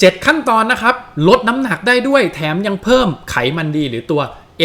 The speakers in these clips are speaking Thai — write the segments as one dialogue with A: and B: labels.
A: 7 ขั้นตอนนะครับ ลดน้ำหนักได้ด้วยแถมยังเพิ่มไขมันดีหรือตัว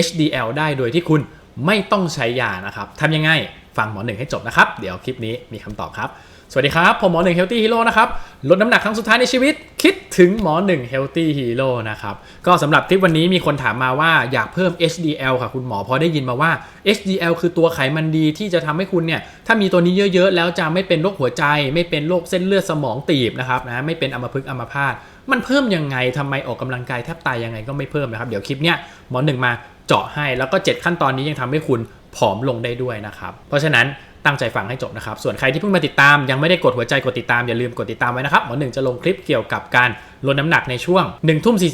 A: HDL ได้โดยที่คุณไม่ต้องใช้ยานะครับทำยังไงฟังหมอหนึ่งให้จบนะครับ เดี๋ยวคลิปนี้มีคำตอบครับ สวัสดีครับ ผมหมอหนึ่ง Healthy Hero นะครับ ลดน้ำหนักครั้งสุดท้ายในชีวิต คิดถึงหมอหนึ่ง Healthy Hero นะครับ ก็สำหรับคลิปวันนี้มีคนถามมาว่าอยากเพิ่ม HDL ค่ะคุณหมอพราะได้ยินมาว่า HDL คือตัวไขมันดีที่จะทำให้คุณเนี่ย ถ้ามีตัวนี้เยอะๆ แล้วจะไม่เป็นโรคหัวใจ ไม่เป็นโรคเส้นเลือดสมองตีบนะครับนะไม่เป็นอัมพฤกษ์อัมพาต มันเพิ่มยังไงทำไมออกกำลังกายแทบตายยังไงก็ไม่เพิ่มนะครับ เดี๋ยวคลิปเนี้ยหมอหนึ่งมาเจาะให้แล้วก็ 7 ขั้นตอนนี้ยังทำให้คุณผอมลงได้ด้วยนะครับ เพราะฉะนั้นตั้งใจฟังให้จบนะครับ ส่วนใครที่เพิ่งมาติดตามยังไม่ได้กดหัวใจกดติดตามอย่าลืมกดติดตามไว้นะครับหมอหนึ่งจะลงคลิปเกี่ยวกับการลดน้ำหนักในช่วง1นึ่ทุ่มสี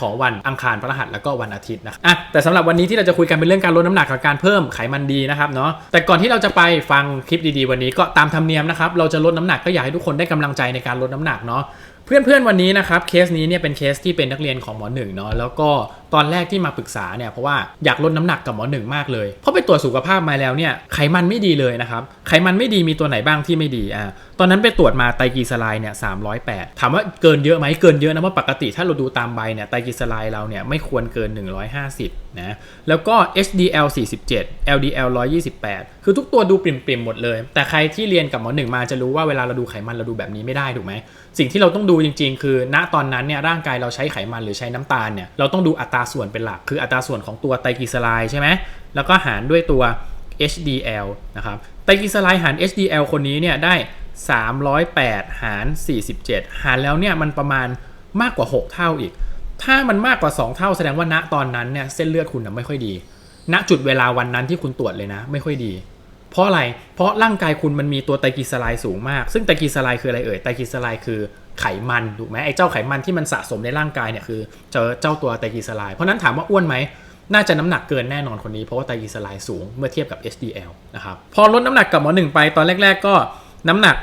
A: ของวันอังคารพฤหัสแล้วก็วันอาทิตย์นะครับอะแต่สำหรับวันนี้ที่เราจะคุยกันเป็นเรื่องการลดน้ำหนักกับการเพิ่มไขมันดีนะครับเนาะแต่ก่อนที่เราจะไปฟังคลิปดีๆ วันนี้ก็ตามธรรมเนียมนะครับเราจะลดน้ำหนักก็อยากให้ทุกคนได้กำลังใจในการลดน้ำหนักเนาะ เพื่อนๆวันนี้นะครับเคสนี้เนี่ยเป็นเคสที่เป็นนักเรียนของหมอหนึ่งเนาะแล้วก็ตอนแรกที่มาปรึกษาเนี่ยเพราะว่าอยากลดน้ำหนักกับหมอหนึ่งมากเลยเพราะไปตรวจสุขภาพมาแล้วเนี่ยไขมันไม่ดีเลยนะครับไขมันไม่ดีมีตัวไหนบ้างที่ไม่ดีอะตอนนั้นไปตรวจมาไตรกลีเซอไรด์เนี่ย308ถามว่าเกินเยอะไหมเกินเยอะนะว่าปกติถ้าเราดูตามใบเนี่ยไตรกลีเซอไรด์เราเนี่ยไม่ควรเกิน 150นะแล้วก็ HDL 47 LDL 128 คือทุกตัวดูปริ่มๆหมดเลย แต่ใครที่เรียนกับหมอหนึ่งมาจะรู้ว่าเวลาเราดูไขมันเราดูแบบนี้ไม่ได้ถูกไหมสิ่งที่เราต้องดูจริง ๆ คือ ณตอนนั้นเนี่ยร่างกายเราใช้ไขมันหรือใช้น้ำตาลเนี่ยเราต้องดูอัตราส่วนเป็นหลัก คืออัตราส่วนของตัวไตรกลีเซอไรด์ใช่ไหมแล้วก็หารด้วยตัว HDL นะครับไตรกลีเซอไรด์หาร HDL คนนี้เนี่ยได้ 308 หาร 47 หารแล้วเนี่ยมันประมาณมากกว่า 6 เท่าอีก ถ้ามันมากกว่า 2 เท่าแสดงว่าณตอนนั้นเนี่ยเส้นเลือดคุณนะไม่ค่อยดี ณจุดเวลาวันนั้นที่คุณตรวจเลยนะ ไม่ค่อยดี เพราะอะไร เพราะร่างกายคุณมันมีตัวไตรกลีเซอไรด์สูงมาก ซึ่งไตรกลีเซอไรด์คืออะไรเอ่ย ไตรกลีเซอไรด์คือไขมันถูกไหมไอ้เจ้าไขมันที่มันสะสมในร่างกายเนี่ยคือเจอเจ้าตัวไตรกลีเซอไรด์เพราะนั้นถามว่าอ้วนไหมน่าจะน้ำหนักเกินแน่นอนคนนี้เพราะว่าไตรกลีเซอไรด์สูงเมื่อเทียบกับ HDL นะครับพอลดน้ำหนักกับหมอหนึ่งไปตอนแรก ๆ ก็ น้ำหนัก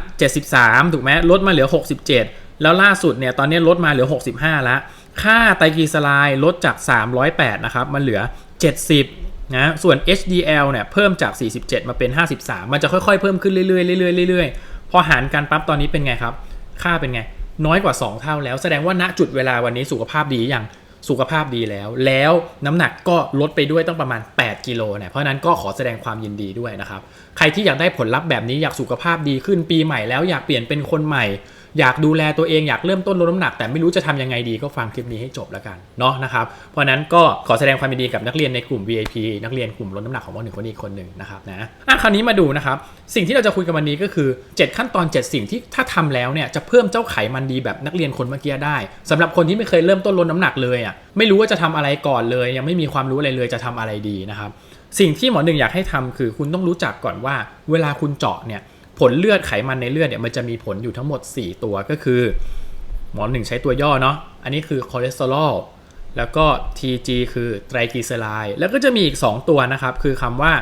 A: 73 ถูกไหมลดมาเหลือ 67 แล้วล่าสุดเนี่ยตอนนี้ลดมาเหลือ 65 แล้ว ค่าไตรกลีเซอไรด์ลดจาก 308 นะครับมันเหลือ 70 นะ ส่วน HDL เนี่ยเพิ่มจาก 47 มาเป็น 53 มันจะค่อยๆ เพิ่มขึ้นเรื่อยๆเรื่อยๆเรื่อยๆ พอหารกันปั๊บตอนนี้เป็นไงครับ ค่าเป็นไง น้อยกว่า 2 เท่าแล้ว แสดงว่าณจุดเวลาวันนี้สุขภาพดีอย่าง สุขภาพดีแล้ว แล้วน้ำหนักก็ลดไปด้วยต้องประมาณ 8 กิโลเนี่ยเพราะนั้นก็ขอแสดงความยินดีด้วยนะครับ ใครที่อยากได้ผลลัพธ์แบบนี้อยากสุขภาพดีขึ้นปีใหม่แล้วอยากเปลี่ยนเป็นคนใหม่ อยากดูแลตัวเองอยากเริ่มต้นลดน้ำหนัก แต่ไม่รู้จะทำยังไงดีก็ฟังคลิปนี้ให้จบแล้วกันเนาะนะครับเพราะนั้นก็ขอแสดงความยินดีกับนักเรียนในกลุ่ม VIP นักเรียนกลุ่มลดน้ำหนักของมหนึ่งคนอีกคนหนึ่งนะครับนะอะคราวนี้มาดูนะครับสิ่งที่เราจะคุยกันวันนี้ก็คือ 7 ขั้นตอน 7 สิ่งที่ถ้าทำแล้วเนี่ยจะเพิ่มเจ้าไขมันดีแบบนักเรียนคนเมื่อกี้ได้สำหรับคนที่ไม่เคยเริ่มต้นลดน้ำหนักเลยอะไม่รู้ว่าจะทำอะไรก่อนเลย ยังไม่มีความรู้อะไรเลยจะทำอะไรดีนะครับสิ่งที่หมอหนึ่งอยากให้ทำคือคุณต้องรู้จักก่อนว่า เวลาคุณเจาะเนี่ย ผลเลือดไขมันในเลือดเนี่ยมันจะมีผลอยู่ทั้งหมด 4 ตัวก็คือ หมอหนึ่งใช้ตัวย่อเนาะอันนี้คือคอเลสเตอรอลแล้วก็ TG คือไตรกลีเซอไรด์แล้วก็จะมีอีก 2 ตัวนะครับ คือคำว่า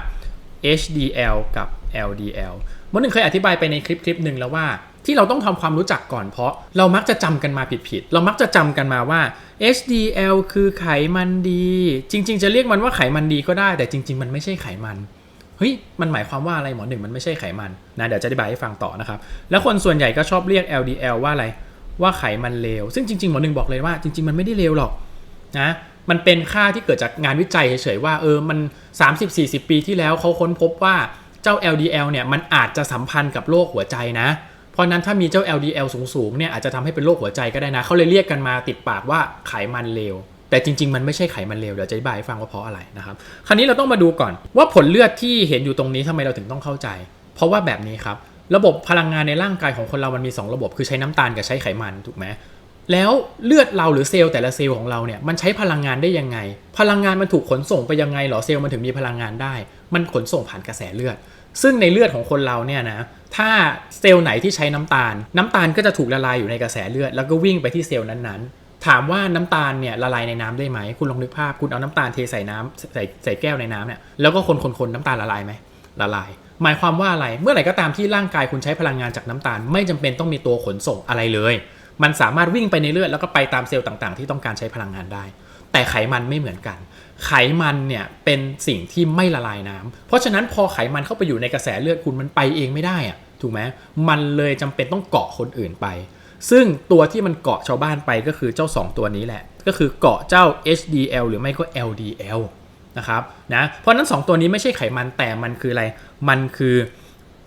A: HDL กับ LDL หมอหนึ่งเคยอธิบายไปในคลิปคลิปหนึ่งแล้วว่าที่เราต้องทำความรู้จักก่อนเพราะเรามักจะจำกันมาผิดๆ เรามักจะจำกันมาว่า HDL คือไขมันดี จริง ๆ จะเรียกมันว่าไขมันดีก็ได้ แต่จริง ๆ มันไม่ใช่ไขมัน เฮ้ยมันหมายความว่าอะไรหมอหนึ่งมันไม่ใช่ไขมันนะเดี๋ยวจะอธิบายให้ฟังต่อนะครับ แล้วคนส่วนใหญ่ก็ชอบเรียก LDL ว่าอะไรว่าไขมันเลวซึ่งจริงๆหมอหนึ่งบอกเลยว่าจริง ๆ มันไม่ได้เลวหรอกนะมันเป็นค่าที่เกิดจากงานวิจัยเฉยๆว่าเออมัน 30-40 ปีที่แล้วเขาค้นพบว่าเจ้า LDL เนี่ยมันอาจจะสัมพันธ์กับโรคหัวใจนะ เพราะนั้นถ้ามีเจ้า LDL สูงๆเนี่ยอาจจะทำให้เป็นโรคหัวใจก็ได้นะเขาเลยเรียกกันมาติดปากว่าไขมันเลว แต่จริง ๆ มันไม่ใช่ไขมันเลวเดี๋ยวจะอธิบายให้ฟังว่าเพราะอะไรนะครับ คราวนี้เราต้องมาดูก่อนว่าผลเลือดที่เห็นอยู่ตรงนี้ทำไมเราถึงต้องเข้าใจ เพราะว่าแบบนี้ครับ ระบบพลังงานในร่างกายของคนเรามันมี 2 ระบบคือใช้น้ำตาลกับใช้ไขมันถูกไหมแล้วเลือดเราหรือเซลล์แต่ละเซลล์ของเราเนี่ยมันใช้พลังงานได้ยังไง พลังงานมันถูกขนส่งไปยังไงหรอเซลล์มันถึงมีพลังงานได้ มันขนส่งผ่านกระแสเลือด ซึ่งในเลือดของคนเราเนี่ยนะถ้าเซลล์ไหนที่ใช้น้ำตาล น้ำตาลก็จะถูกละลายอยู่ในกระแสเลือด แล้วก็วิ่งไปที่เซลล์นั้นๆ ถามว่าน้ำตาลเนี่ยละลายในน้ำได้ไหม คุณลองนึกภาพ คุณเอาน้ำตาลเทใส่น้ำใส่ใส่แก้วในน้ำเนี่ยแล้วก็คนๆๆน้ำตาลละลายไหมละลาย หมายความว่าอะไรเมื่อไหร่ก็ตามที่ร่างกายคุณใช้พลังงานจากน้ำตาล ไม่จำเป็นต้องมีตัวขนส่งอะไรเลย มันสามารถวิ่งไปในเลือดแล้วก็ไปตามเซลล์ต่างๆ ที่ต้องการใช้พลังงานได้ แต่ไขมันไม่เหมือนกัน ไขมันเนี่ยเป็นสิ่งที่ไม่ละลายน้ำเพราะฉะนั้นพอไขมันเข้าไปอยู่ในกระแสเลือดคุณมันไปเองไม่ได้อะถูกไหมมันเลยจำเป็นต้องเกาะคนอื่นไป ซึ่งตัวที่มันเกาะชาวบ้านไปก็คือเจ้า 2 ตัวนี้แหละ ก็คือเกาะเจ้า HDL หรือไม่ก็ LDL นะครับนะเพราะนั้น 2 ตัวนี้ไม่ใช่ไขมันแต่มันคืออะไร มันคือ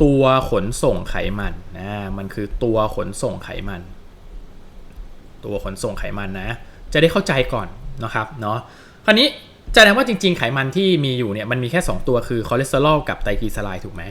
A: ตัวขนส่งไขมันนะมันคือตัวขนส่งไขมัน ตัวขนส่งไขมันนะ จะได้เข้าใจก่อนนะครับเนาะคราวนี้แสดงว่าจริง ๆ ไขมันที่มีอยู่เนี่ยมันมีแค่ 2 ตัวคือคอเลสเตอรอลกับไตรกลีเซอไรด์ถูกไหม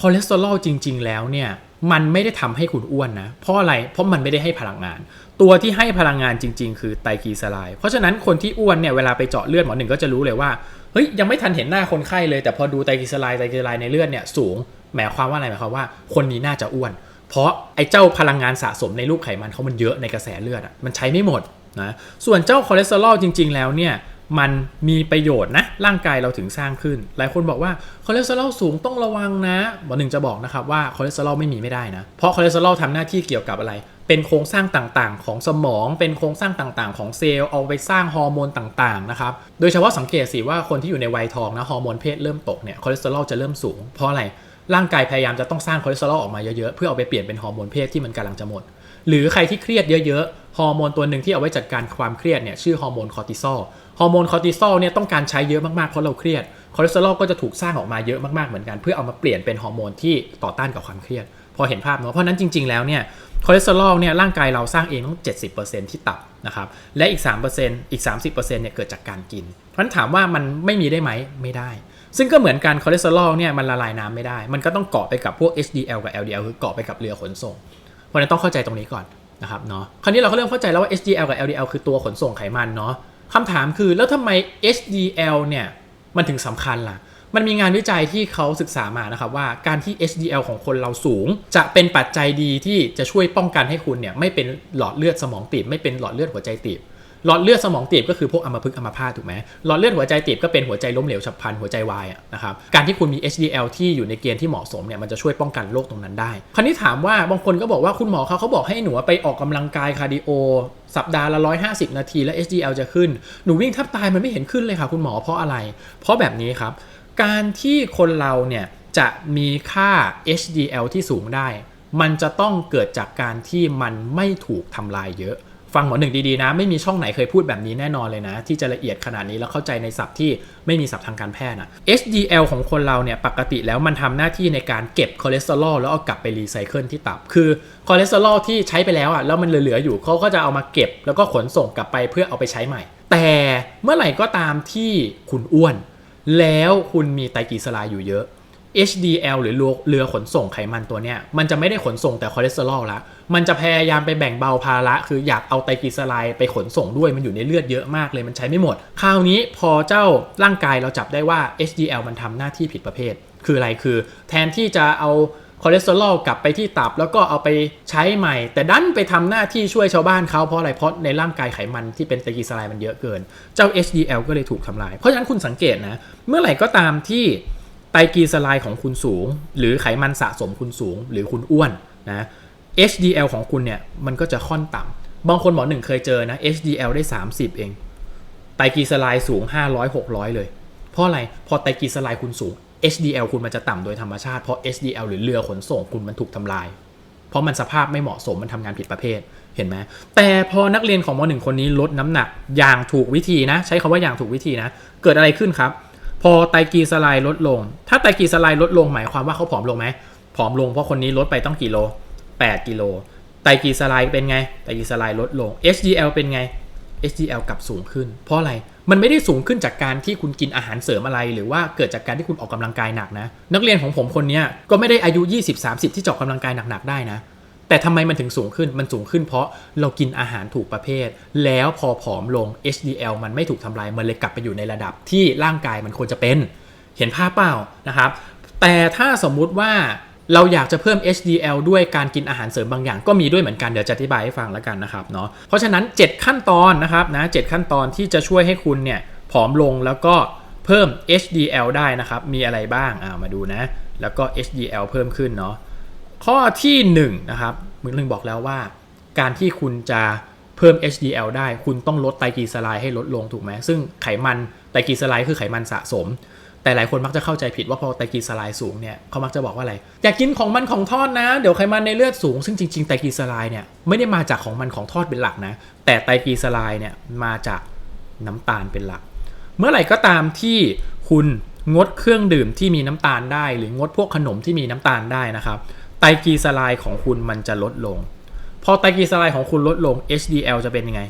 A: คอเลสเตอรอลจริง ๆ แล้วเนี่ย มันไม่ได้ทำให้คุณอ้วนนะเพราะอะไรเพราะมันไม่ได้ให้พลังงาน ตัวที่ให้พลังงานจริง ๆ คือไตรกลีเซอไรด์เพราะฉะนั้นคนที่อ้วนเนี่ยเวลาไปเจาะเลือดหมอหนึ่งก็จะรู้เลยว่าเฮ้ยยังไม่ทันเห็นหน้าคนไข้เลยแต่พอดูไตรกลีเซอไรด์ไตรกลีเซอไรด์ในเลือดเนี่ยสูงหมายความว่าอะไรหมายความว่าคนนี้น่าจะอ้วน เพราะไอ้เจ้าพลังงานสะสมในรูปไขมันเขามันเยอะในกระแสเลือดอะมันใช้ไม่หมดนะส่วนเจ้าคอเลสเตอรอลจริง ๆ แล้วเนี่ย มันมีประโยชน์นะ ร่างกายเราถึงสร้างขึ้น หลายคนบอกว่าคอเลสเตอรอลสูงต้องระวังนะหมอหนึ่งจะบอกนะครับว่าคอเลสเตอรอลไม่มีไม่ได้นะ เพราะคอเลสเตอรอลทำหน้าที่เกี่ยวกับอะไร เป็นโครงสร้างต่างๆ ของสมอง เป็นโครงสร้างต่างๆ ของเซลล์เอาไปสร้างฮอร์โมนต่างๆนะครับ โดยเฉพาะสังเกตสิว่าคนที่อยู่ในวัยทองนะฮอร์โมนเพศเริ่มตกเนี่ยคอเลสเตอรอลจะเริ่มสูง เพราะอะไร ร่างกายพยายามจะต้องสร้างคอเลสเตอรอลออกมาเยอะๆ เพื่อเอาไปเปลี่ยนเป็นฮอร์โมนเพศที่มันกำลังจะหมด หรือใครที่เครียดเยอะๆ ฮอร์โมนตัวหนึ่งที่เอาไว้จัดการความเครียดเนี่ยชื่อฮอร์โมนคอร์ติซอล ฮอร์โมนคอร์ติซอลเนี่ยต้องการใช้เยอะมากๆเพราะเราเครียดคอเลสเตอรอลก็จะถูกสร้างออกมาเยอะมากๆเหมือนกัน เพื่อเอามาเปลี่ยนเป็นฮอร์โมนที่ต่อต้านกับความเครียด พอเห็นภาพเนาะเพราะนั้นจริง ๆแล้วเนี่ยคอเลสเตอรอลเนี่ยร่างกายเราสร้างเองต้อง 70%ที่ตับนะครับและอีก 3%อีก 30%เนี่ยเกิดจากการกินเพราะฉะนั้นถามว่ามันไม่มีได้ไหมไม่ได้ ซึ่งก็เหมือนกันคอเลสเตอรอลเนี่ยมันละลายน้ำไม่ได้ มันก็ต้องเกาะไปกับพวก HDL กับ LDL คือเกาะไปกับเรือขนส่ง เพราะฉะนั้นต้องเข้าใจตรงนี้ก่อนนะครับเนาะคราวนี้เราก็เริ่มเข้าใจแล้วว่า HDL กับ LDL คือตัวขนส่งไขมันเนาะ คำถามคือแล้วทำไม HDL เนี่ยมันถึงสำคัญล่ะ มันมีงานวิจัยที่เขาศึกษามานะครับว่าการที่ HDL ของคนเราสูง จะเป็นปัจจัยดีที่จะช่วยป้องกันให้คุณเนี่ยไม่เป็นหลอดเลือดสมองตีบไม่เป็นหลอดเลือดหัวใจตีบหลอดเลือดสมองตีบก็คือพวกอัมพฤกษ์อัมพาตถูกไหมหลอดเลือดหัวใจตีบก็เป็นหัวใจล้มเหลวฉับพลันหัวใจวายนะครับ การที่คุณมี HDL ที่อยู่ในเกณฑ์ที่เหมาะสมเนี่ยมันจะช่วยป้องกันโรคตรงนั้นได้ คราวนี้ถามว่าบางคนก็บอกว่าคุณหมอเขาเขาบอกให้หนูไปออกกำลังกายคาร์ดิโอ สัปดาห์ละ 150 นาทีแล้ว HDL จะขึ้น หนูวิ่งแทบตายมันไม่เห็นขึ้นเลยค่ะคุณหมอเพราะอะไร เพราะแบบนี้ครับ การที่คนเราเนี่ยจะมีค่า HDL ที่สูงได้ มันจะต้องเกิดจากการที่มันไม่ถูกทำลายเยอะ ฟังหมอหนึ่งดีๆนะ ไม่มีช่องไหนเคยพูดแบบนี้แน่นอนเลยนะ ที่จะละเอียดขนาดนี้แล้วเข้าใจในศัพท์ที่ไม่มีศัพท์ทางการแพทย์นะ HDL ของคนเราเนี่ยปกติแล้วมันทำหน้าที่ในการเก็บคอเลสเตอรอลแล้วเอากลับไปรีไซเคิลที่ตับ คือคอเลสเตอรอลที่ใช้ไปแล้วอะแล้วมันเหลือๆอยู่เขาก็จะเอามาเก็บ แล้วก็ขนส่งกลับไปเพื่อเอาไปใช้ใหม่ แต่เมื่อไหร่ก็ตามที่คุณอ้วน แล้วคุณมีไตรกลีเซอไรด์อยู่เยอะ HDL หรือเรือเรือขนส่งไขมันตัวเนี้ยมันจะไม่ได้ขนส่งแต่คอเลสเตอรอลละมันจะพยายามไปแบ่งเบาภาระ คืออยากเอาไตรกลีเซอไรด์ไปขนส่งด้วยมันอยู่ในเลือดเยอะมากเลยมันใช้ไม่หมด คราวนี้พอเจ้าร่างกายเราจับได้ว่า HDL มันทำหน้าที่ผิดประเภท คืออะไรคือ แทนที่จะเอาคอเลสเตอรอลกลับไปที่ตับแล้วก็เอาไปใช้ใหม่ แต่ดันไปทำหน้าที่ช่วยชาวบ้านเขาเพราะอะไรเพราะในร่างกายไขมันที่เป็นไตรกลีเซอไรด์มันเยอะเกิน เจ้า HDL ก็เลยถูกทำลาย เพราะฉะนั้นคุณสังเกตนะเมื่อไหร่ก็ตามที่ ไตรกลีเซอไรด์ของคุณสูง หรือไขมันสะสมคุณสูง หรือคุณอ้วนนะ HDL ของคุณเนี่ยมันก็จะค่อนต่ำบางคนหมอหนึ่งเคยเจอนะ HDL ได้ 30 เองไตรกลีเซอไรด์สูง 500 600 เลย เพราะอะไรพอไตรกลีเซอไรด์คุณสูง HDL คุณมันจะต่ำโดยธรรมชาติเพราะ HDL หรือเรือขนส่งคุณมันถูกทำลาย เพราะมันสภาพไม่เหมาะสมมันทำงานผิดประเภทเห็นไหมแต่พอนักเรียนของมหนึ่งคนนี้ลดน้ำหนักอย่างถูกวิธีนะ ใช้คำว่าอย่างถูกวิธีนะ เกิดอะไรขึ้นครับ พอไตรกลีเซอไรด์ลดลง ถ้าไตรกลีเซอไรด์ลดลงหมายความว่าเขาผอมลงไหมผอมลงเพราะคนนี้ลดไปต้องกี่โล 8 กิโล ไตรกลีเซอไรด์เป็นไง ไตรกลีเซอไรด์ลดลง HDL เป็นไง HDL กลับสูงขึ้น เพราะอะไร มันไม่ได้สูงขึ้นจากการที่คุณกินอาหารเสริมอะไร หรือว่าเกิดจากการที่คุณออกกำลังกายหนักนะ นักเรียนของผมคนนี้ก็ไม่ได้อายุ 20-30 ที่จะอกกำลังกายหนักๆได้นะ แต่ทำไมมันถึงสูงขึ้นมันสูงขึ้นเพราะเรากินอาหารถูกประเภท แล้วพอผอมลง HDL มันไม่ถูกทำลายมันเลยกลับไปอยู่ในระดับที่ร่างกายมันควรจะเป็น เห็นภาพเปล่านะครับแต่ถ้าสมมุติว่าเราอยากจะเพิ่ม HDL ด้วยการกินอาหารเสริมบางอย่างก็มีด้วยเหมือนกันเดี๋ยวจะอธิบายให้ฟังแล้วกันนะครับเนาะเพราะฉะนั้น 7 ขั้นตอนนะครับนะ7ขั้นตอนที่จะช่วยให้คุณเนี่ยผอมลงแล้วก็เพิ่ม HDL ได้นะครับ มีอะไรบ้างอ่ามาดูนะ แล้วก็ HDL เพิ่มขึ้นเนาะ ข้อที่1นะครับมึงลึงบอกแล้วว่า การที่คุณจะเพิ่ม HDL ได้ คุณต้องลดไตรกลีเซอไรด์ให้ลดลงถูกไหมซึ่งไขมันไตรกลีเซอไรด์คือไขมันสะสม แต่หลายคนมักจะเข้าใจผิดว่าพอไตรกลีเซอไรด์สูงเนี่ยเขามักจะบอกว่าอะไรอยากกินของมันของทอดนะ เดี๋ยวไขมันในเลือดสูง ซึ่งจริงๆไตรกลีเซอไรด์เนี่ยไม่ได้มาจากของมันของทอดเป็นหลักนะ แต่ไตรกลีเซอไรด์เนี่ยมาจากน้ำตาลเป็นหลัก เมื่อไหร่ก็ตามที่คุณงดเครื่องดื่มที่มีน้ำตาลได้ หรืองดพวกขนมที่มีน้ำตาลได้นะครับ ไตรกลีเซอไรด์ของคุณมันจะลดลง พอไตรกลีเซอไรด์ของคุณลดลง HDL จะเป็นยังไง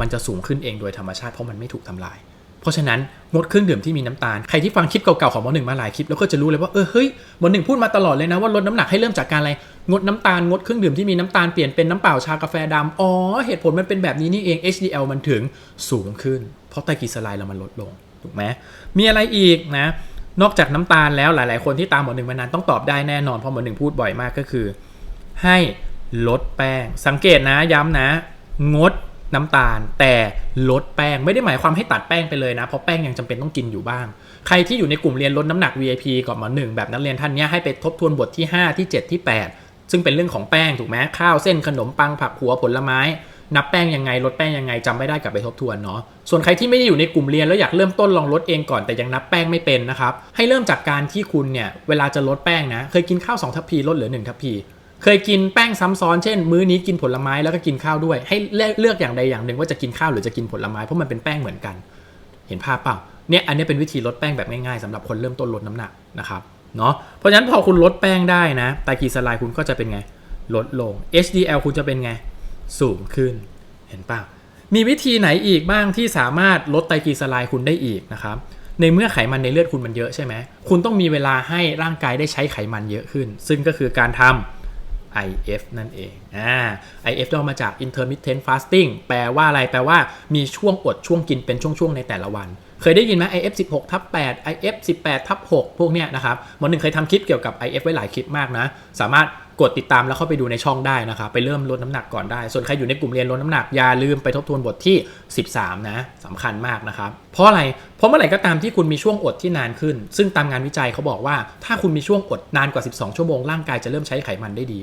A: มันจะสูงขึ้นเองโดยธรรมชาติเพราะมันไม่ถูกทำลาย เพราะฉะนั้นงดเครื่องดื่มที่มีน้ำตาล ใครที่ฟังคลิปเก่าๆของหมอหนึ่งมาหลายคลิปแล้วก็จะรู้เลยว่าเออเฮ้ยหมอหนึ่งพูดมาตลอดเลยนะว่าลดน้ำหนักให้เริ่มจากการอะไรงดน้ำตาลงดเครื่องดื่มที่มีน้ำตาลเปลี่ยนเป็นน้ำเปล่าชากาแฟดำอ๋อเหตุผลมันเป็นแบบนี้นี่เอง HDL มันถึงสูงขึ้น เพราะไตรกลีเซอไรด์เรามันลดลงถูกไหมมีอะไรอีกนะ นอกจากน้ำตาลแล้วหลาย ๆ คนที่ตามหมอหนึ่งมานานต้องตอบได้แน่นอนเพราะหมอหนึ่งพูดบ่อยมากก็คือ ให้ลดแป้ง สังเกตนะย้ำนะ งดน้ำตาล แต่ลดแป้งไม่ได้หมายความให้ตัดแป้งไปเลยนะ เพราะแป้งยังจำเป็นต้องกินอยู่บ้าง ใครที่อยู่ในกลุ่มเรียนลดน้ำหนัก VIP กับหมอหนึ่งแบบนักเรียนท่านนี้ให้ไปทบทวนบทที่ 5 ที่ 7 ที่ 8 ซึ่งเป็นเรื่องของแป้งถูกไหมข้าวเส้นขนมปังผักหัวผลไม้ นับแป้งยังไงลดแป้งยังไงจำไม่ได้กลับไปทบทวนเนาะส่วนใครที่ไม่ได้อยู่ในกลุ่มเรียนแล้วอยากเริ่มต้นลองลดเองก่อนแต่ยังนับแป้งไม่เป็นนะครับให้เริ่มจากการที่คุณเนี่ยเวลาจะลดแป้งนะเคยกินข้าวสองทัพพีลดเหลือหนึ่งทัพพีเคยกินแป้งซ้ำซ้อนเช่น มื้อนี้กินผลไม้แล้วก็กินข้าวด้วย ให้เลือกอย่างใดอย่างหนึ่งว่าจะกินข้าวหรือจะกินผลไม้เพราะมันเป็นแป้งเหมือนกัน เห็นภาพเปล่าเนี่ยอันนี้เป็นวิธีลดแป้งแบบง่ายๆสำหรับคนเริ่มต้นลดน้ำหนักนะครับเนาะเพราะฉะนั้นพอคุณลดแป้งได้นะไตรกลีเซอไรด์คุณก็จะเป็นไงลดลง HDL คุณจะเป็นไง สูงขึ้นเห็นป่ามีวิธีไหนอีกบ้างที่สามารถลดไตรกลีเซอไรด์คุณได้อีกนะครับในเมื่อไขมันในเลือดคุณมันเยอะใช่ไหมคุณต้องมีเวลาให้ร่างกายได้ใช้ไขมันเยอะขึ้น ซึ่งก็คือการทำ IF นั่นเองอ่า IF ย่อมาจาก intermittent fasting แปลว่าอะไร แปลว่ามีช่วงอดช่วงกินเป็นช่วง ๆ ในแต่ละวัน เคยได้ยินไหม IF 16ทับ8 IF 18ทับ6พวกเนี้ยนะครับหมอหนึ่งเคยทำคลิปเกี่ยวกับ IF ไว้หลายคลิปมากนะ สามารถ กดติดตามแล้วเข้าไปดูในช่องได้นะครับไปเริ่มลดน้ำหนักก่อนได้ ส่วนใครอยู่ในกลุ่มเรียนลดน้ำหนักอย่าลืมไปทบทวนบทที่ 13 นะสำคัญมากนะครับเพราะอะไรเพราะเมื่อไหร่ก็ตามที่คุณมีช่วงอดที่นานขึ้น ซึ่งตามงานวิจัยเขาบอกว่า ถ้าคุณมีช่วงอดนานกว่า 12 ชั่วโมงร่างกายจะเริ่มใช้ไขมันได้ดี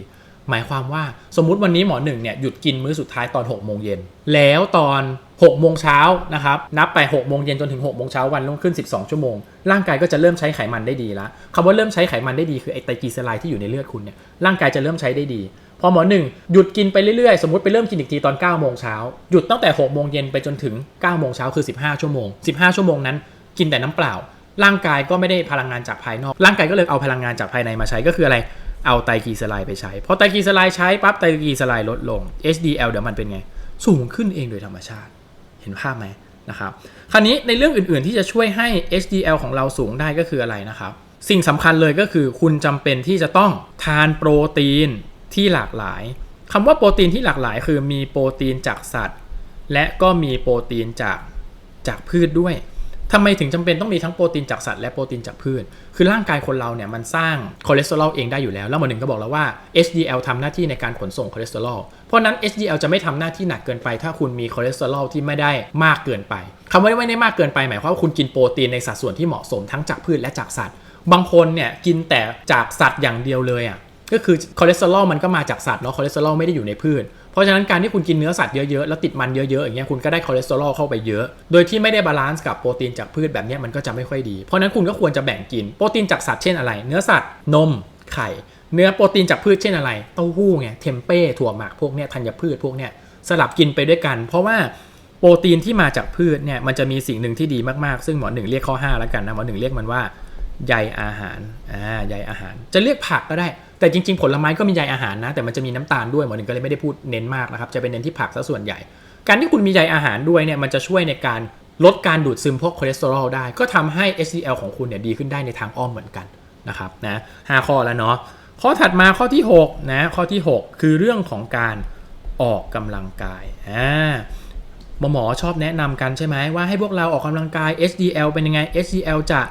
A: หมายความว่าสมมุติวันนี้หมอหนึ่งเนี่ยหยุดกินมื้อสุดท้ายตอน6โมงเย็นแล้วตอน 6โมงเช้านะครับนับไป6โมงเย็นจนถึง6โมงเช้าวันรุ่งขึ้น 12 ชั่วโมง ร่างกายก็จะเริ่มใช้ไขมันได้ดีแล้วคำว่าเริ่มใช้ไขมันได้ดีคือไอไตรกลีเซอไรด์ที่อยู่ในเลือดคุณเนี่ยร่างกายจะเริ่มใช้ได้ดี พอหมอหนึ่งหยุดกินไปเรื่อยๆ สมมติไปเริ่มกินอีกทีตอน9โมงเช้าหยุดตั้งแต่6โมงเย็นไปจนถึง9โมงเช้าคือ 15 ชั่วโมง 15 ชั่วโมงนั้น กินแต่น้ำเปล่า ร่างกายก็ไม่ได้พลังงานจากภายนอก ร่างกายก็เลยเอาพลังงานจากภายในมาใช้ก็คืออะไรเอาไตรกลีเซอไรด์ไปใช้พอไตรกลีเซอไรด์ใช้ปั๊บไตรกลีเซอไรด์ลดลง HDL เดี๋ยวมันเป็นไงสูงขึ้นเองโดยธรรมชาติ เห็นภาพไหมนะครับคราวนี้ในเรื่องอื่นๆที่จะช่วยให้ HDL ของเราสูงได้ก็คืออะไรนะครับ สิ่งสำคัญเลยก็คือคุณจำเป็นที่จะต้องทานโปรตีนที่หลากหลายคำว่าโปรตีนที่หลากหลาย คือมีโปรตีนจากสัตว์ และก็มีโปรตีนจากจากพืชด้วย ทำไมถึงจำเป็นต้องมีทั้งโปรตีนจากสัตว์และโปรตีนจากพืช คือร่างกายคนเราเนี่ยมันสร้างคอเลสเตอรอลเองได้อยู่แล้ว แล้วหมอหนึ่งก็บอกแล้วว่า HDL ทำหน้าที่ในการขนส่งคอเลสเตอรอล เพราะนั้น HDL จะไม่ทำหน้าที่หนักเกินไป ถ้าคุณมีคอเลสเตอรอลที่ไม่ได้มากเกินไปคำว่าไม่ได้มากเกินไปหมายความว่าคุณกินโปรตีนในสัดส่วนที่เหมาะสมทั้งจากพืชและจากสัตว์ บางคนเนี่ยกินแต่จากสัตว์อย่างเดียวเลยอะ ก็คือคอเลสเตอรอลมันก็มาจากสัตว์เนาะ คอเลสเตอรอลไม่ได้อยู่ในพืช เพราะฉะนั้นการที่คุณกินเนื้อสัตว์เยอะๆ แล้วติดมันเยอะๆ อย่างเงี้ยคุณก็ได้คอเลสเตอรอลเข้าไปเยอะ โดยที่ไม่ได้บาลานซ์กับโปรตีนจากพืชแบบเนี้ยมันก็จะไม่ค่อยดี เพราะฉะนั้นคุณก็ควรจะแบ่งกินโปรตีนจากสัตว์เช่นอะไร เนื้อสัตว์นมไข่ เนื้อโปรตีนจากพืชเช่นอะไร เต้าหู้ไงเทมเป้ถั่วหมักพวกเนี้ยธัญพืชพวกเนี้ยสลับกินไปด้วยกัน เพราะว่าโปรตีนที่มาจากพืชเนี่ยมันจะมีสิ่งหนึ่งที่ดีมากๆ ซึ่งหมอหนึ่งเรียกข้อ5แล้วกันนะหมอหนึ่งเรียกมันว่า ใยอาหารอ่าใยอาหาร จะเรียกผักก็ได้ แต่จริง ๆ ผลไม้ก็มีใยอาหารนะ แต่มันจะมีน้ำตาลด้วยหมอหนึ่งก็เลยไม่ได้พูดเน้นมากนะครับ จะเป็นเน้นที่ผักซะส่วนใหญ่ การที่คุณมีใยอาหารด้วยเนี่ย มันจะช่วยในการลดการดูดซึมพวกคอเลสเตอรอลได้ ก็ทำให้ HDL ของคุณเนี่ยดีขึ้นได้ในทางอ้อมเหมือนกันนะครับนะห้าข้อแล้วเนาะ ข้อถัดมาข้อที่6นะ ข้อที่ 6 คือเรื่องของการออกกำลังกาย อ่าหมอหมอชอบแนะนำกันใช่ไหมว่าให้พวกเราออกกำลังกาย HDL เป็นยังไง HDL จะ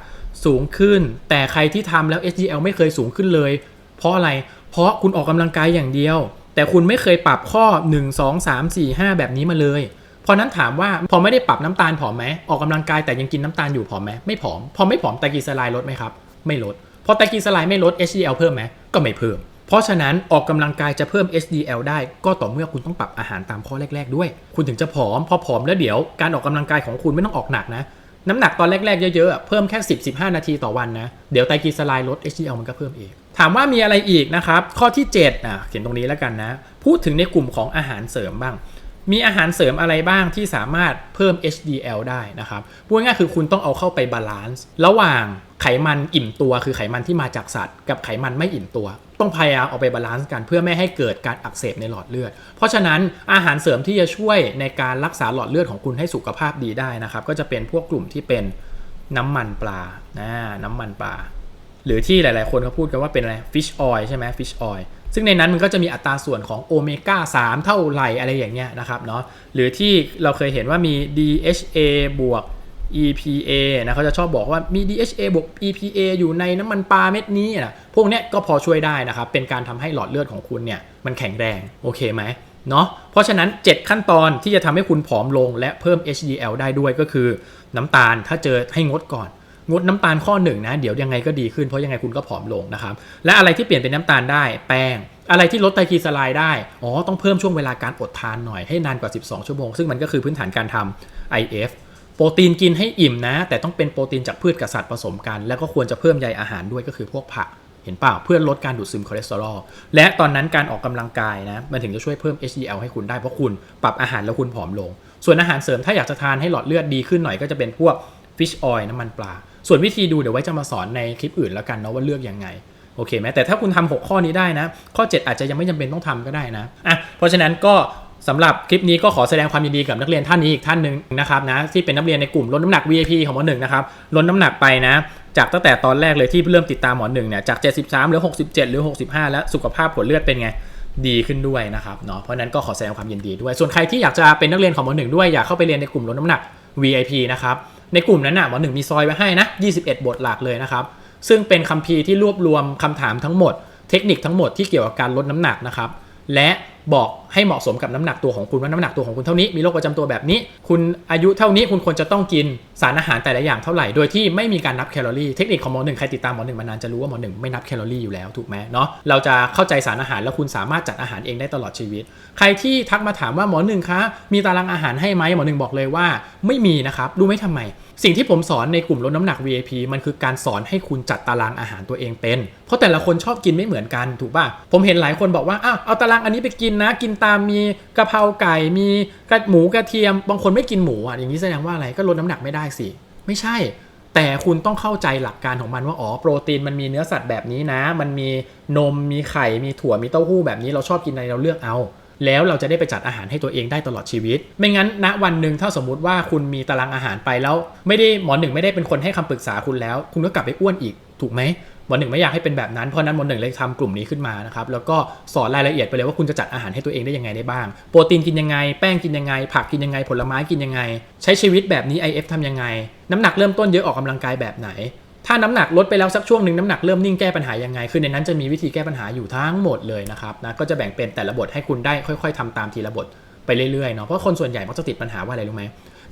A: สูงขึ้น แต่ใครที่ทำแล้ว HDL ไม่เคยสูงขึ้นเลย เพราะอะไร เพราะคุณออกกำลังกายอย่างเดียว แต่คุณไม่เคยปรับข้อ 1 2 3 4 5 แบบนี้มาเลย เพราะนั้นถามว่าพอไม่ได้ปรับน้ำตาลผอมไหมออกกำลังกายแต่ยังกินน้ำตาลอยู่ผอมไหมไม่ผอม พอไม่ผอมไตรกลีเซอไรด์ลดไหมครับ ไม่ลด พอไตรกลีเซอไรด์ไม่ลด HDL เพิ่มไหมก็ไม่เพิ่ม เพราะฉะนั้นออกกำลังกายจะเพิ่ม HDL ได้ ก็ต่อเมื่อคุณต้องปรับอาหารตามข้อแรก ๆ ด้วย คุณถึงจะผอม พอผอมแล้วเดี๋ยวการออกกำลังกายของคุณไม่ต้องออกหนักนะ น้ำหนักตอนแรก ๆ เยอะๆ เพิ่มแค่ 10-15 นาทีต่อวันนะ เดี๋ยวไตรกลีเซอไรด์ลด HDL มันก็เพิ่มเองถามว่ามีอะไรอีกนะครับ ข้อที่7อะเขียนตรงนี้แล้วกันนะ พูดถึงในกลุ่มของอาหารเสริมบ้าง มีอาหารเสริมอะไรบ้างที่สามารถเพิ่ม HDL ได้นะครับพูดง่ายคือคุณต้องเอาเข้าไปบาลานซ์ระหว่าง ไขมันอิ่มตัวคือไขมันที่มาจากสัตว์ กับไขมันไม่อิ่มตัว ต้องพยายามเอาไปบาลานซ์กันเพื่อไม่ให้เกิดการอักเสบในหลอดเลือด เพราะฉะนั้นอาหารเสริมที่จะช่วยในการรักษาหลอดเลือดของคุณให้สุขภาพดีได้นะครับ ก็จะเป็นพวกกลุ่มที่เป็นน้ำมันปลานะน้ำมันปลา หรือที่หลาย ๆ คนเขาพูดกันว่าเป็นอะไร fish oil ใช่ไหม fish oil ซึ่งในนั้นมันก็จะมีอัตราส่วนของโอเมก้า3เท่าไหร่อะไรอย่างเงี้ยนะครับเนาะหรือที่เราเคยเห็นว่ามี DHA บวก EPA นะเขาจะชอบบอกว่ามี DHA บวก EPA อยู่ในน้ำมันปลาเม็ดนี้นะพวกเนี้ยก็พอช่วยได้นะครับ เป็นการทำให้หลอดเลือดของคุณเนี่ยมันแข็งแรง โอเคไหมเนาะเพราะฉะนั้น 7 ขั้นตอนที่จะทำให้คุณผอมลงและเพิ่ม HDL ได้ด้วยก็คือ น้ำตาลถ้าเจอให้งดก่อน งดน้ำตาลข้อหนึ่งนะ เดี๋ยวยังไงก็ดีขึ้นเพราะยังไงคุณก็ผอมลงนะครับ และอะไรที่เปลี่ยนเป็นน้ำตาลได้แป้งอะไรที่ลดไตรกลีเซอไรด์ได้ อ๋อ ต้องเพิ่มช่วงเวลาการอดทานหน่อยให้นานกว่า 12 ชั่วโมง ซึ่งมันก็คือพื้นฐานการทำ IF โปรตีนกินให้อิ่มนะ แต่ต้องเป็นโปรตีนจากพืชกับสัตว์ผสมกัน แล้วก็ควรจะเพิ่มใยอาหารด้วยก็คือพวกผักเห็นเปล่าเพื่อลดการดูดซึมคอเลสเตอรอลและตอนนั้นการออกกำลังกายนะมันถึงจะช่วยเพิ่ม HDL ให้คุณได้เพราะคุณปรับอาหารแล้วคุณผอมลง ส่วนอาหารเสริมถ้าอยากจะทานให้หลอดเลือดดีขึ้นหน่อยก็จะเป็นพวก fish oil น้ำมันปลา ส่วนวิธีดูเดี๋ยวไว้จะมาสอนในคลิปอื่นแล้วกันเนาะว่าเลือกยังไงโอเคไหมแต่ถ้าคุณทำ6ข้อนี้ได้นะ ข้อ 7 อาจจะยังไม่จำเป็นต้องทำก็ได้นะอะเพราะฉะนั้นก็ สำหรับคลิปนี้ก็ขอแสดงความยินดีกับนักเรียนท่านนี้อีกท่านหนึ่งนะครับนะที่เป็นนักเรียนในกลุ่มลดน้ำหนัก VIP ของหมอหนึ่งนะครับลดน้ำหนักไปนะ จากตั้งแต่ตอนแรกเลยที่เริ่มติดตามหมอหนึ่งเนี่ยจาก 73เหรือ 67 หรือ 65 แล้วสุขภาพผลเลือดเป็นไงดีขึ้นด้วยนะครับเนาะเพราะนั้นก็ขอแสดงความยินดีด้วย ส่วนใครที่อยากจะเป็นนักเรียนของหมอหนึ่งด้วยอยากเข้าไปเรียนในกลุ่มลดน้ำหนัก VIP นะครับในกลุ่มนั้นน่ะหมอหนึ่งมีซอยไว้ให้นะ21 บทหลักเลยนะครับซึ่งเป็นคัมภีร์ที่รวบรวมคำถามทั้งหมด เทคนิคทั้งหมดที่เกี่ยวกับการลดน้ำหนักนะครับ และบอกให้เหมาะสมกับน้ำหนักตัวของคุณว่าน้ำหนักตัวของคุณเท่านี้มีโรคประจำตัวแบบนี้ คุณอายุเท่านี้คุณควรจะต้องกินสารอาหารแต่ละอย่างเท่าไหร่โดยที่ไม่มีการนับแคลอรี่เทคนิคของหมอหนึ่งใครติดตามหมอหนึ่งมานานจะรู้ว่าหมอหนึ่งไม่นับแคลอรี่อยู่แล้วถูกไหมเนาะเราจะเข้าใจสารอาหารแล้วคุณสามารถจัดอาหารเองได้ตลอดชีวิต ใครที่ทักมาถามว่าหมอหนึ่งคะมีตารางอาหารให้ไหมหมอหนึ่งบอกเลยว่า ไม่มีนะครับรู้ไหมทำไม สิ่งที่ผมสอนในกลุ่มลดน้ำหนัก VIP มันคือการสอนให้คุณจัดตารางอาหารตัวเองเป็น เพราะแต่ละคนชอบกินไม่เหมือนกันถูกป่ะ ผมเห็นหลายคนบอกว่า อ้าว เอาตารางอันนี้ไปกินนะ กินตามมีกะเพราไก่ มีกระหมูกระเทียม บางคนไม่กินหมูอะ อย่างนี้แสดงว่าอะไร ก็ลดน้ำหนักไม่ได้สิ ไม่ใช่ แต่คุณต้องเข้าใจหลักการของมันว่า อ๋อ โปรตีนมันมีเนื้อสัตว์แบบนี้นะ มันมีนม มีไข่ มีถั่ว มีเต้าหู้แบบนี้ เราชอบกินอะไรเราเลือกเอา แล้วเราจะได้ไปจัดอาหารให้ตัวเองได้ตลอดชีวิต ไม่งั้นณวันหนึ่งถ้าสมมุติว่าคุณมีตารางอาหารไปแล้ว ไม่ได้หมอหนึ่งไม่ได้เป็นคนให้คำปรึกษาคุณแล้ว คุณก็กลับไปอ้วนอีกถูกไหมหมอหนึ่งไม่อยากให้เป็นแบบนั้นเพราะนั้นหมอหนึ่งเลยทำกลุ่มนี้ขึ้นมานะครับแล้วก็สอนรายละเอียดไปเลยว่าคุณจะจัดอาหารให้ตัวเองได้ยังไงได้บ้าง โปรตีนกินยังไง แป้งกินยังไง ผักกินยังไง ผลไม้กินยังไง ใช้ชีวิตแบบนี้ IF ทำยังไง น้ำหนักเริ่มต้นเยอะออกกำลังกายแบบไหน ถ้าน้ำหนักลดไปแล้วสักช่วงหนึ่งน้ำหนักเริ่มนิ่งแก้ปัญหายังไง คือในนั้นจะมีวิธีแก้ปัญหาอยู่ทั้งหมดเลยนะครับนะก็จะแบ่งเป็นแต่ละบทให้คุณได้ค่อย ๆทำตามทีละบทไปเรื่อยๆเนาะเพราะคนส่วนใหญ่มักจะติดปัญหาว่าอะไรรู้ไหม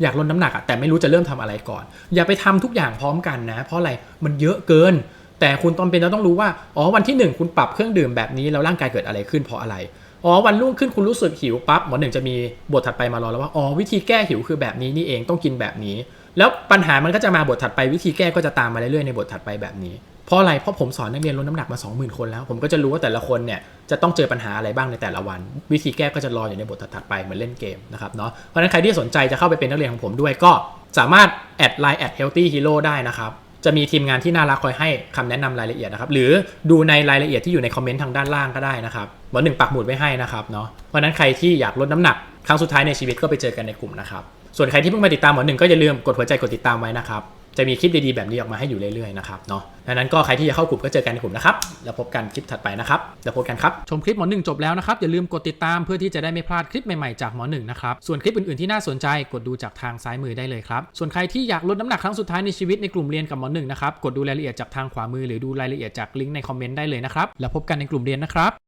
A: อยากลดน้ำหนักอะแต่ไม่รู้จะเริ่มทำอะไรก่อน อย่าไปทำทุกอย่างพร้อมกันนะ เพราะอะไรมันเยอะเกิน แต่คุณตอนเป็นเราต้องรู้ว่าอ๋อวันที่หนึ่งคุณปรับเครื่องดื่มแบบนี้แล้วร่างกายเกิดอะไรขึ้นเพราะอะไรอ๋อวันรุ่งขึ้นคุณรู้สึกหิวปั๊บหมอหนึ่งจะมีบทถัดไปมารอแล้วว่าอ๋อวิธีแก้หิวคือแบบนี้นี่เองต้องกินแบบนี้ แล้วปัญหามันก็จะมาบทถัดไปวิธีแก้ก็จะตามมาเรื่อยๆในบทถัดไปแบบนี้ เพราะอะไรเพราะผมสอนนักเรียนลดน้ำหนักมา 20,000 คนแล้ว ผมก็จะรู้ว่าแต่ละคนเนี่ยจะต้องเจอปัญหาอะไรบ้างในแต่ละวัน วิธีแก้ก็จะรออยู่ในบทถัดๆไปเหมือนเล่นเกมนะครับเนาะเพราะฉะนั้นใครที่สนใจจะเข้าไปเป็นนักเรียนของผมด้วยก็สามารถแอดไลน์แอด healthy hero ได้นะครับจะมีทีมงานที่น่ารักคอยให้คำแนะนำรายละเอียดนะครับ หรือดูในรายละเอียดที่อยู่ในคอมเมนต์ทางด้านล่างก็ได้นะครับหมอหนึ่งปักหมุดไว้ให้นะครับเนาะเพราะนั้นใครที่อยากลดน้ำหนักครั้งสุดท้ายในชีวิตก็ไปเจอกันในกลุ่มนะครับ ส่วนใครที่เพิ่งมาติดตามหมอหนึ่งก็อย่าลืมกดหัวใจกดติดตามไว้นะครับ จะมีคลิปดีๆแบบนี้ออกมาให้อยู่เรื่อยๆนะครับเนาะดังนั้นก็ใครที่จะเข้ากลุ่มก็เจอกันในกลุ่มนะครับ แล้วพบกันคลิปถัดไปนะครับ แล้วพบกันครับ ชมคลิปหมอหนึ่งจบแล้วนะครับ อย่าลืมกดติดตามเพื่อที่จะได้ไม่พลาดคลิปใหม่ๆจากหมอหนึ่งนะครับ ส่วนคลิปอื่นๆที่น่าสนใจกดดูจากทางซ้ายมือได้เลยครับ ส่วนใครที่อยากลดน้ำหนักครั้งสุดท้ายในชีวิตในกลุ่มเรียนกับหมอหนึ่งนะครับ กดดูรายละเอียดจากทางขวามือหรือดูรายละเอียดจากลิงก์ในคอมเมนต์ได้เลยนะครับ แล้วพบกันในกลุ่มเรียนนะครับ